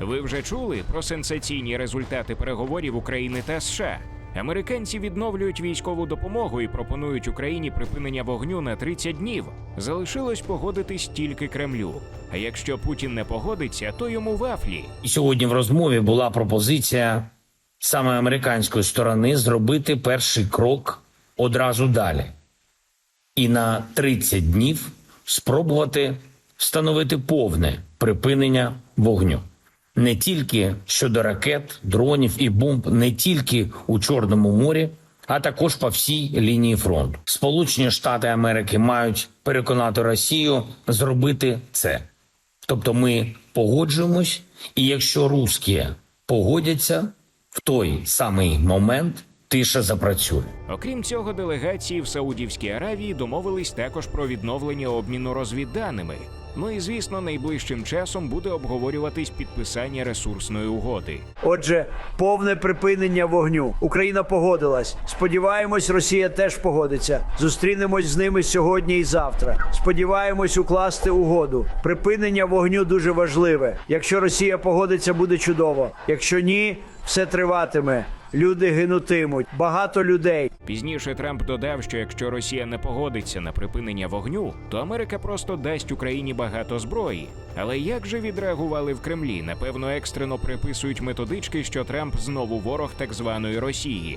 Ви вже чули про сенсаційні результати переговорів України та США? Американці відновлюють військову допомогу і пропонують Україні припинення вогню на 30 днів. Залишилось погодитись тільки Кремлю. А якщо Путін не погодиться, то йому вафлі. Сьогодні в розмові була пропозиція саме американської сторони зробити перший крок одразу далі і на 30 днів спробувати встановити повне припинення вогню. Не тільки щодо ракет, дронів і бомб, не тільки у Чорному морі, а також по всій лінії фронту. Сполучені Штати Америки мають переконати Росію зробити це. Тобто ми погоджуємось, і якщо русські погодяться, в той самий момент тиша запрацює. Окрім цього, делегації в Саудівській Аравії домовились також про відновлення обміну розвідданими. Ну і звісно, найближчим часом буде обговорюватись підписання ресурсної угоди. Отже, повне припинення вогню. Україна погодилась. Сподіваємось, Росія теж погодиться. Зустрінемось з ними сьогодні і завтра. Сподіваємось укласти угоду. Припинення вогню дуже важливе. Якщо Росія погодиться, буде чудово. Якщо ні, все триватиме. Люди гинутимуть. Багато людей. Пізніше Трамп додав, що якщо Росія не погодиться на припинення вогню, то Америка просто дасть Україні багато зброї. Але як же відреагували в Кремлі? Напевно, екстрено приписують методички, що Трамп знову ворог так званої Росії.